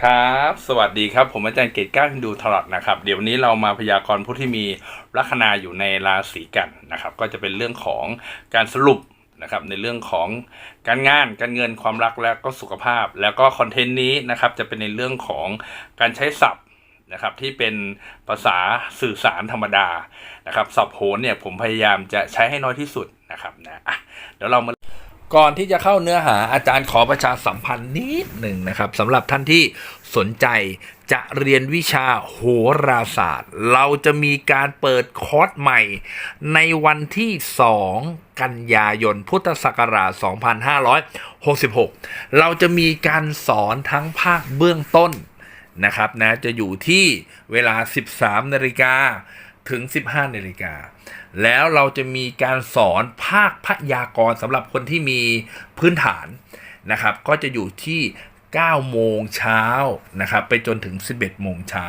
ครับ สวัสดีครับ ผมอาจารย์เกตก้าฮินดูทลอดนะครับ เดี๋ยววนนี้เรามาพยากรณ์ผู้ที่มีลัคนาอยู่ในราศีกันนะครับ ก็จะเป็นเรื่องของการสรุปนะครับ ในเรื่องของการงาน การเงิน ความรัก และก็สุขภาพ แล้วก็คอนเทนต์นี้นะครับ จะเป็นในเรื่องของการใช้ศัพท์นะครับที่เป็นภาษาสื่อสารธรรมดานะครับ ศัพท์โหนเนี่ยผมพยายามจะใช้ให้น้อยที่สุดนะครับนะะเดี๋ยวเรามา ก่อนที่จะเข้าเนื้อหาอาจารย์ขอประชาสัมพันธ์นิดหนึ่งนะครับสำหรับท่านที่สนใจจะเรียนวิชาโหราศาสตร์ เราจะมีการเปิดคอร์สใหม่ ในวันที่ 2 กันยายน พุทธศักราช 2566 เราจะมีการสอนทั้งภาคเบื้องต้นนะครับนะจะอยู่ที่เวลา 13 นาฬิกาถึง 15 นาฬิกา แล้วเราจะมีการสอนภาคพยากรสำหรับคนที่มีพื้นฐานนะครับ ก็จะอยู่ที่ 9 โมงเช้านะครับ ไปจนถึง 11 โมงเช้า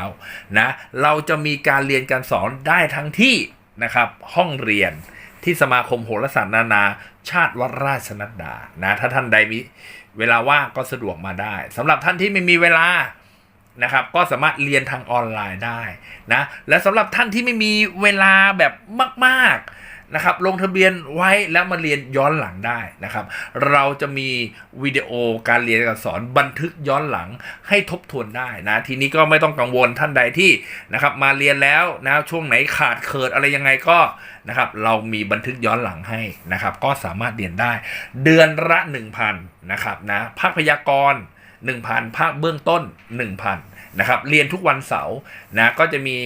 นะ เราจะมีการเรียนการสอนได้ทั้งที่นะครับ ห้องเรียนที่สมาคมโหราศาสตร์นานา ชาติวัดราชนัดดานะ ถ้าท่านใดมีเวลาว่างก็สะดวกมาได้สำหรับท่านที่ไม่มีเวลา นะครับ ก็สามารถเรียนทางออนไลน์ได้นะ และสำหรับท่านที่ไม่มีเวลาแบบมากๆนะครับ ลงทะเบียนไว้แล้วมาเรียนย้อนหลังได้นะครับ เราจะมีวิดีโอการเรียนการสอนบันทึกย้อนหลังให้ทบทวนได้นะ ทีนี้ก็ไม่ต้องกังวลท่านใดที่นะครับ มาเรียนแล้วนะช่วงไหนขาดเขิดอะไรยังไงก็นะครับเรามีบันทึกย้อนหลังให้นะครับ ก็สามารถเรียนได้ เดือนละ 1,000นะครับนะภาคพยากรณ์ 1,000 ภาคเบื้องต้น 1,000นะครับเรียนทุกวันเสาร์นะก็จะมี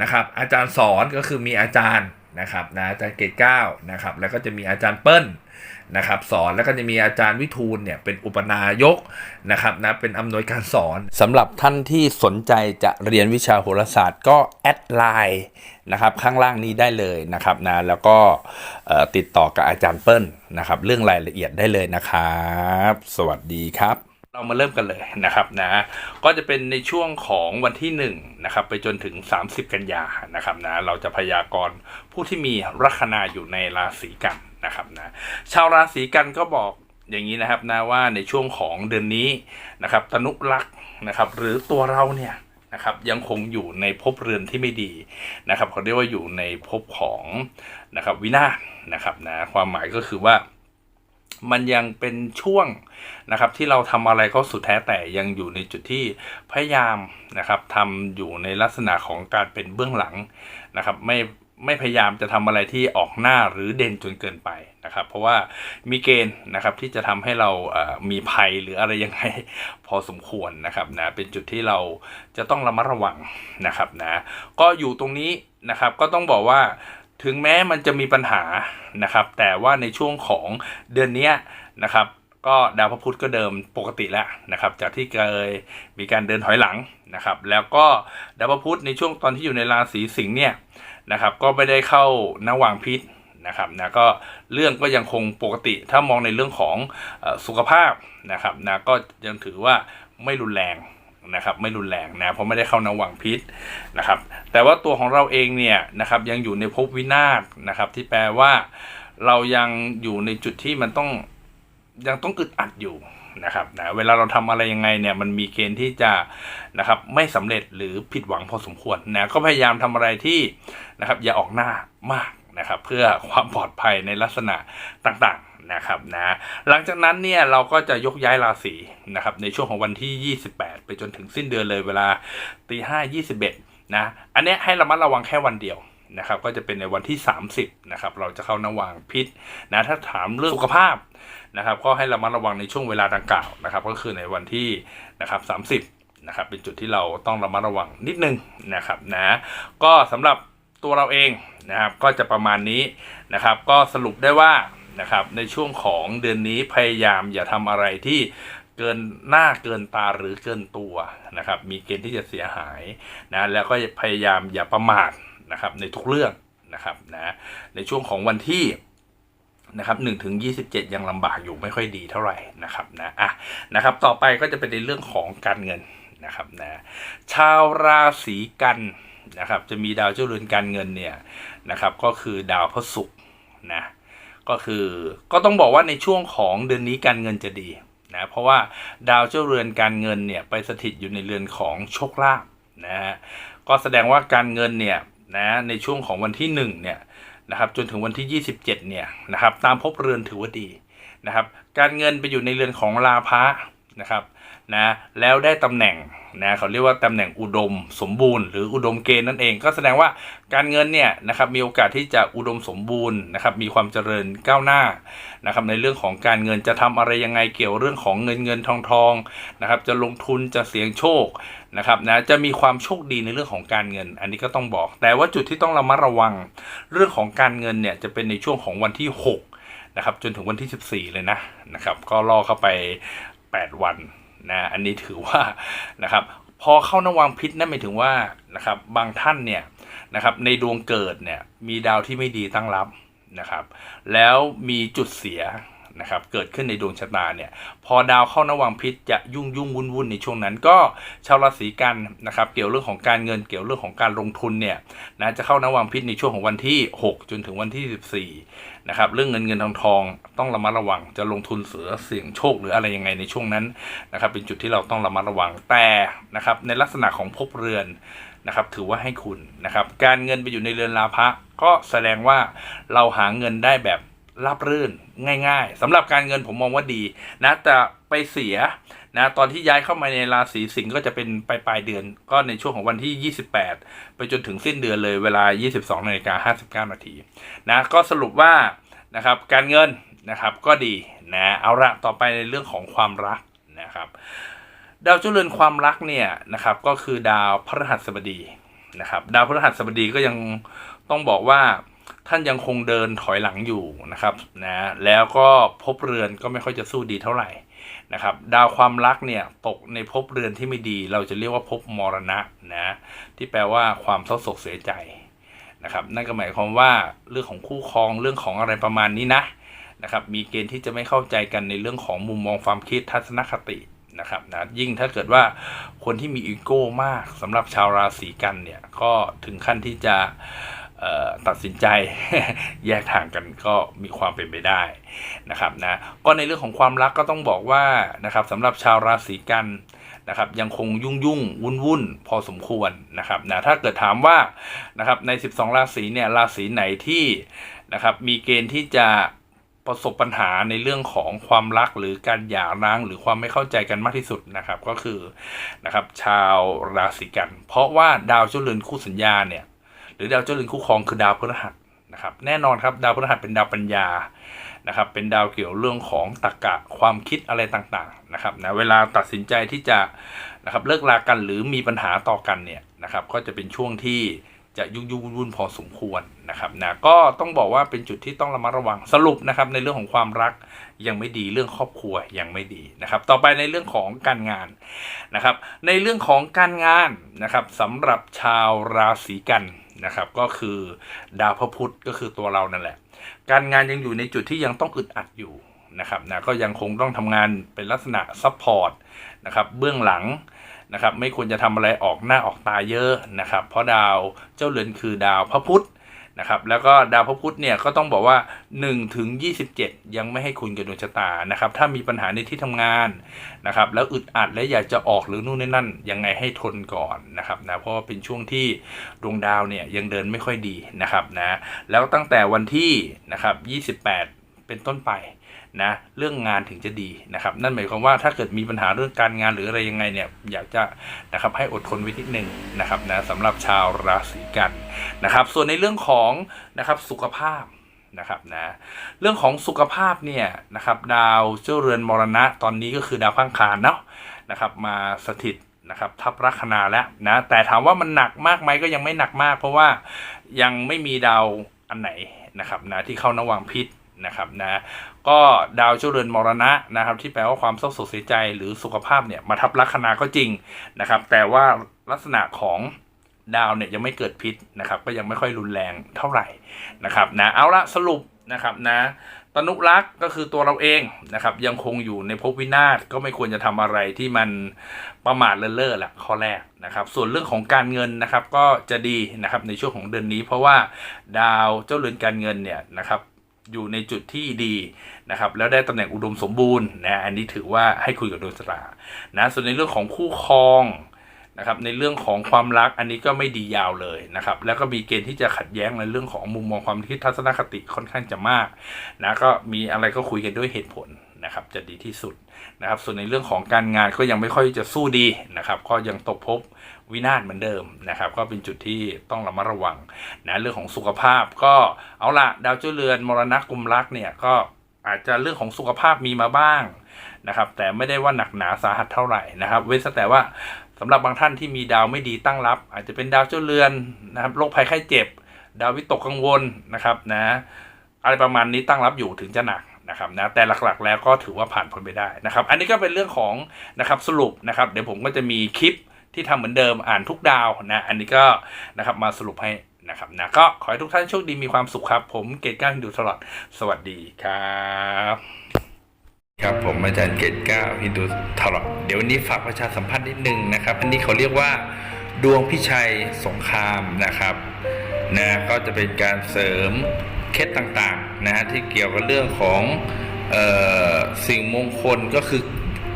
นะครับอาจารย์สอนก็คือมีอาจารย์นะครับนะอาจารย์เกตเก้านะครับแล้วก็จะมีอาจารย์เปิ้ลนะครับสอนแล้วก็จะมีอาจารย์วิทูลเนี่ยเป็นอุปนายกนะครับนะเป็นอำนวยการสอนสำหรับท่านที่สนใจจะเรียนวิชาโหราศาสตร์ก็แอดไลน์นะครับข้างล่างนี้ได้เลยนะครับนะแล้วก็ติดต่อกับอาจารย์เปิ้ลนะครับเรื่องรายละเอียดได้เลยนะครับ สวัสดีครับ เรามาเริ่มกันเลยนะครับนะก็จะเป็นในช่วงของวันที่1นงนะครับไปจนถึง 30 กันยานะครับนะเราจะพยากรณ์ผู้ที่มีลัคนาอยู่ในราศีกันนะครับนะชาวราศีกันก็บอกอย่างนี้นะครับนะว่าในช่วงของเดือนนี้นะครับตนุรักษ์นะครับหรือตัวเราเนี่ยนะครับยังคงอยู่ในภพเรือนที่ไม่ดีนะครับเขาเรียกว่าอยู่ในภพของนะครับวินาศนะครับนะความหมายก็คือว่า มันยังเป็นช่วงนะครับที่เราทำอะไรก็สุดแท้แต่ยังอยู่ในจุดที่พยายามนะครับทำอยู่ในลักษณะของการเป็นเบื้องหลังนะครับไม่ไม่พยายามจะทำอะไรที่ออกหน้าหรือเด่นจนเกินไปนะครับ เพราะว่ามีเกณฑ์นะครับที่จะทำให้เรามีภัยหรืออะไรยังไงพอสมควรนะครับนะเป็นจุดที่เราจะต้องระมัดระวังนะครับนะก็อยู่ตรงนี้นะครับก็ต้องบอกว่า ถึงแม้มันจะมีปัญหานะครับ แต่ว่าในช่วงของเดือนนี้นะครับ ก็ดาวพระพุธก็เดิมปกติแล้วนะครับ จากที่เคยมีการเดินถอยหลังนะครับ แล้วก็ดาวพระพุธในช่วงตอนที่อยู่ในราศีสิงห์เนี่ยนะครับ ก็ไม่ได้เข้านวางพิษนะครับนะก็เรื่องก็ยังคงปกติถ้ามองในเรื่องของสุขภาพนะครับนะก็ยังถือว่าไม่รุนแรง นะครับไม่รุนแรงนะเพราะไม่ได้เข้านวังพิษนะครับแต่ว่าตัวของเราเองเนี่ยนะครับยังอยู่ในภพวินาศนะครับที่แปลว่าเรายังอยู่ในจุดที่มันต้องยังต้องอึดอัดอยู่นะครับนะเวลาเราทำอะไรยังไงเนี่ยมันมีเกณฑ์ที่จะนะครับไม่สำเร็จหรือผิดหวังพอสมควรนะก็พยายามทำอะไรที่นะครับอย่าออกหน้ามากนะครับเพื่อความปลอดภัยในลักษณะต่าง นะครับนะหลังจากนั้นเนี่ยเราก็จะยกย้ายราศีนะครับในช่วงของวันที่ 28 ไปจนถึงสิ้นเดือนเลยเวลาตีห้ายี่สิบเอ็ดนะอันนี้ให้ระมัดระวังแค่วันเดียวนะครับก็จะเป็นในวันที่ 30นะครับเราจะเข้านวางพิษนะถ้าถามเรื่องสุขภาพนะครับก็ให้ระมัดระวังในช่วงเวลาดังกล่าวนะครับก็คือในวันที่นะครับ30นะครับเป็นจุดที่เราต้องระมัดระวังนิดนึงนะครับนะก็สำหรับตัวเราเองนะครับก็จะประมาณนี้นะครับก็สรุปได้ว่า นะครับ ในช่วงของเดือนนี้พยายามอย่าทำอะไรที่เกินหน้าเกินตาหรือเกินตัวนะครับ มีเกณฑ์ที่จะเสียหายนะแล้วก็พยายามอย่าประมาทนะครับในทุกเรื่องนะครับนะในช่วงของวันที่นะครับหนึ่งถึงยี่สิบเจ็ดยังลำบากอยู่ไม่ค่อยดีเท่าไหร่นะครับนะอะนะครับ ต่อไปก็จะเป็นในเรื่องของการเงินนะครับนะชาวราศีกันนะครับ จะมีดาวเจ้าเรือนการเงินเนี่ยนะครับ ก็คือดาวพระศุกร์นะ ก็คือก็ต้องบอกว่าในช่วงของเดือนนี้การเงินจะดีนะเพราะว่าดาวเจ้าเรือนการเงินเนี่ยไปสถิตอยู่ในเรือนของโชคลาภนะฮะก็แสดงว่าการเงินเนี่ยนะในช่วงของวันที่1เนี่ยนะครับจนถึงวันที่ 27เนี่ยนะครับตามภพเรือนถือว่าดีนะครับการเงินไปอยู่ในเรือนของลาภะนะครับนะแล้วได้ตำแหน่ง นะเขาเรียกว่าตำแหน่งอุดมสมบูรณ์หรืออุดมเกณฑ์นั่นเอง ก็แสดงว่าการเงินเนี่ยนะครับมีโอกาสที่จะอุดมสมบูรณ์นะครับมีความเจริญก้าวหน้านะครับในเรื่องของการเงินจะทำอะไรยังไงเกี่ยวเรื่องของเงินเงินทองทองนะครับจะลงทุนจะเสี่ยงโชคนะครับนะจะมีความโชคดีในเรื่องของการเงิน อันนี้ก็ต้องบอก แต่ว่าจุดที่ต้องระมัดระวัง เรื่องของการเงินเนี่ยจะเป็นในช่วงของวันที่6นะครับจนถึงวันที่ 14 เลยนะนะครับก็ล่อเข้าไป 8 วัน นะอันนี้ถือว่านะครับพอเข้านวังพิษนั่นหมายถึงว่านะครับบางท่านเนี่ยนะครับในดวงเกิดเนี่ยมีดาวที่ไม่ดีตั้งรับนะครับ แล้วมีจุดเสีย นะครับเกิดขึ้นในดวงชะตาเนี่ยพอดาวเข้านวังพิษจะยุ่งยุ่งวุ่นวุ่นในช่วงนั้น ก็ชาวราศีกันนะครับเกี่ยวเรื่องของการเงินเกี่ยวเรื่องของการลงทุนเนี่ยนะจะเข้านวังพิษในช่วงของวันที่ 6 จนถึงวันที่ 14นะครับเรื่องเงินเงินทองทองต้องระมัดระวังจะลงทุนเสือเสี่ยงโชคหรืออะไรยังไงในช่วงนั้นนะครับเป็นจุดที่เราต้องระมัดระวังแต่นะครับในลักษณะของภพเรือนนะครับถือว่าให้คุณนะครับการเงินไปอยู่ในเรือนลาภะก็แสดงว่าเราหาเงินได้แบบ ราบรื่นง่าย ๆสำหรับการเงินผมมองว่าดีนะแต่ไปเสียนะตอนที่ย้ายเข้ามาในราศีสิงห์ก็จะเป็นปลายปลายๆเดือน ก็ในช่วงของวันที่ 28 ไปจนถึงสิ้นเดือนเลยเวลา 22นาฬิกา59นาทีนะก็สรุปว่านะครับการเงินนะครับก็ดีนะเอาละต่อไปในเรื่องของความรักนะครับดาวเจ้าเรือนความรักเนี่ยนะครับก็คือดาวพฤหัสบดีนะครับดาวพฤหัสบดีก็ยังต้องบอกว่า ท่านยังคงเดินถอยหลังอยู่นะครับนะแล้วก็ภพเรือนก็ไม่ค่อยจะสู้ดีเท่าไหร่นะครับดาวความรักเนี่ยตกในภพเรือนที่ไม่ดี เราจะเรียกว่าภพมรณะนะที่แปลว่าความเศร้าโศกเสียใจนะครับนั่นก็หมายความว่าเรื่องของคู่ครองเรื่องของอะไรประมาณนี้นะนะครับมีเกณฑ์ที่จะไม่เข้าใจกันในเรื่องของมุมมองความคิดทัศนคตินะครับนะยิ่งถ้าเกิดว่าคนที่มีอีโก้มากสำหรับชาวราศีกันเนี่ยก็ถึงขั้นที่จะ ตัดสินใจแยกทางกันก็มีความเป็นไปได้นะครับนะก็ในเรื่องของความรักก็ต้องบอกว่านะครับสำหรับชาวราศีกันนะครับยังคงยุ่งยุ่งวุ่นวุ่นพอสมควรนะครับนะถ้าเกิดถามว่านะครับใน 12 ราศีเนี่ยราศีไหนที่นะครับมีเกณฑ์ที่จะประสบปัญหาในเรื่องของความรักหรือการหย่าร้างหรือความไม่เข้าใจกันมากที่สุดนะครับก็คือนะครับชาวราศีกัน เพราะว่าดาวเจ้าเรือนคู่สัญญาเนี่ย หรือดาวเจ้าเรือนคู่ครองคือดาวพฤหัสนะครับแน่นอนครับดาวพฤหัสเป็นดาวปัญญานะครับเป็นดาวเกี่ยวเรื่องของตรรกะความคิดอะไรต่างๆนะครับนะเวลาตัดสินใจที่จะนะครับเลิกลากันหรือมีปัญหาต่อกันเนี่ยนะครับก็จะเป็นช่วงที่จะยุ่งยุ่งวุ่นๆพอสมควรนะครับนะก็ต้องบอกว่าเป็นจุดที่ต้องระมัดระวังสรุปนะครับในเรื่องของความรักยังไม่ดีเรื่องครอบครัวยังไม่ดีนะครับ ต่อไปในเรื่องของการงานนะครับ ในเรื่องของการงานนะครับสำหรับชาวราศีกัน นะครับ ก็คือดาวพระพุธก็คือตัวเรานั่นแหละ การงานยังอยู่ในจุดที่ยังต้องอึดอัดอยู่นะครับนะก็ยังคงต้องทำงานเป็นลักษณะซัพพอร์ตนะครับเบื้องหลังนะครับไม่ควรจะทำอะไรออกหน้าออกตาเยอะนะครับ เพราะดาวเจ้าเรือนคือดาวพระพุธ นะครับแล้วก็ดาวพระพุธเนี่ยก็ต้องบอกว่า1ถึง27 ยังไม่ให้คุณกับดวงชะตานะครับถ้ามีปัญหาในที่ทำงานนะครับแล้วอึดอัดและอยากจะออกหรือนู่นนี่นั่นยังไงให้ทนก่อนนะครับนะเพราะว่าเป็นช่วงที่ดวงดาวเนี่ยยังเดินไม่ค่อยดีนะครับนะแล้วตั้งแต่วันที่นะครับ28 เป็นต้นไปนะเรื่องงานถึงจะดีนะครับ นั่นหมายความว่าถ้าเกิดมีปัญหาเรื่องการงานหรืออะไรยังไงเนี่ยอยากจะนะครับให้อดทนไว้นิดหนึ่งนะครับนะสำหรับชาวราศีกันนะครับ ส่วนในเรื่องของนะครับสุขภาพนะครับนะเรื่องของสุขภาพเนี่ยนะครับดาวเจ้าเรือนมรณะตอนนี้ก็คือดาวพังคารเนาะนะครับมาสถิตนะครับทับลัคนาแล้วนะแต่ถามว่ามันหนักมากไหมก็ยังไม่หนักมาก เพราะว่ายังไม่มีดาวอันไหนนะครับนะที่เข้านวังพิษ นะครับนะก็ดาวเจ้าเรือนมรณะนะครับ ที่แปลว่าความเศร้าโศกเสียใจหรือสุขภาพเนี่ยมาทับลัคนาก็จริงนะครับ แต่ว่าลักษณะของดาวเนี่ยยังไม่เกิดพิษนะครับ ก็ยังไม่ค่อยรุนแรงเท่าไหร่นะครับนะเอาละสรุปนะครับนะตนุรักษ์ก็คือตัวเราเองนะครับ ยังคงอยู่ในภพวินาศก็ไม่ควรจะทำอะไรที่มันประมาทเลินเล่อแหละข้อแรกนะครับ ส่วนเรื่องของการเงินนะครับก็จะดีนะครับในช่วงของเดือนนี้ เพราะว่าดาวเจ้าเรือนการเงินเนี่ยนะครับ อยู่ในจุดที่ดีนะครับแล้วได้ตำแหน่งอุดมสมบูรณ์นะอันนี้ถือว่าให้คุยกับดวงชะตานะส่วนในเรื่องของคู่ครองนะครับในเรื่องของความรักอันนี้ก็ไม่ดียาวเลยนะครับแล้วก็มีเกณฑ์ที่จะขัดแย้งในเรื่องของมุมมองความคิดทัศนคติค่อนข้างจะมากนะก็มีอะไรก็คุยกันด้วยเหตุผลนะครับจะดีที่สุดนะครับส่วนในเรื่องของการงานก็ยังไม่ค่อยจะสู้ดีนะครับก็ยังตกภพ วินาศเหมือนเดิมนะครับ ก็เป็นจุดที่ต้องระมัดระวังนะเรื่องของสุขภาพก็เอาละดาวเจ้าเรือนมรณะกุมรักเนี่ยก็อาจจะเรื่องของสุขภาพมีมาบ้างนะครับแต่ไม่ได้ว่าหนักหนาสาหัสเท่าไหร่นะครับ เว้นแต่ว่าสำหรับบางท่านที่มีดาวไม่ดีตั้งรับ อาจจะเป็นดาวเจ้าเรือนนะครับโรคภัยไข้เจ็บ ดาววิตกกังวลนะครับนะอะไรประมาณนี้ตั้งรับอยู่ถึงจะหนักนะครับนะแต่หลักๆแล้วก็ถือว่าผ่านพ้นไปได้นะครับ อันนี้ก็เป็นเรื่องของนะครับสรุปนะครับ เดี๋ยวผมก็จะมีคลิป ที่ทำเหมือนเดิมอ่านทุกดาวนะ อันนี้ก็นะครับมาสรุปให้นะครับนะก็ขอให้ทุกท่านโชคดีมีความสุขครับ ผมเกตก้าฮินดูตลอดสวัสดีครับครับผมอาจารย์เกตก้าฮินดูตลอดเดี๋ยววันนี้ฝากประชาสัมพันธ์นิดนึงนะครับ อันนี้เขาเรียกว่าดวงพิชัยสงครามนะครับนะก็จะเป็นการเสริมเคล็ดต่างๆนะฮะที่เกี่ยวกับเรื่องของเออสิ่งมงคลก็คือ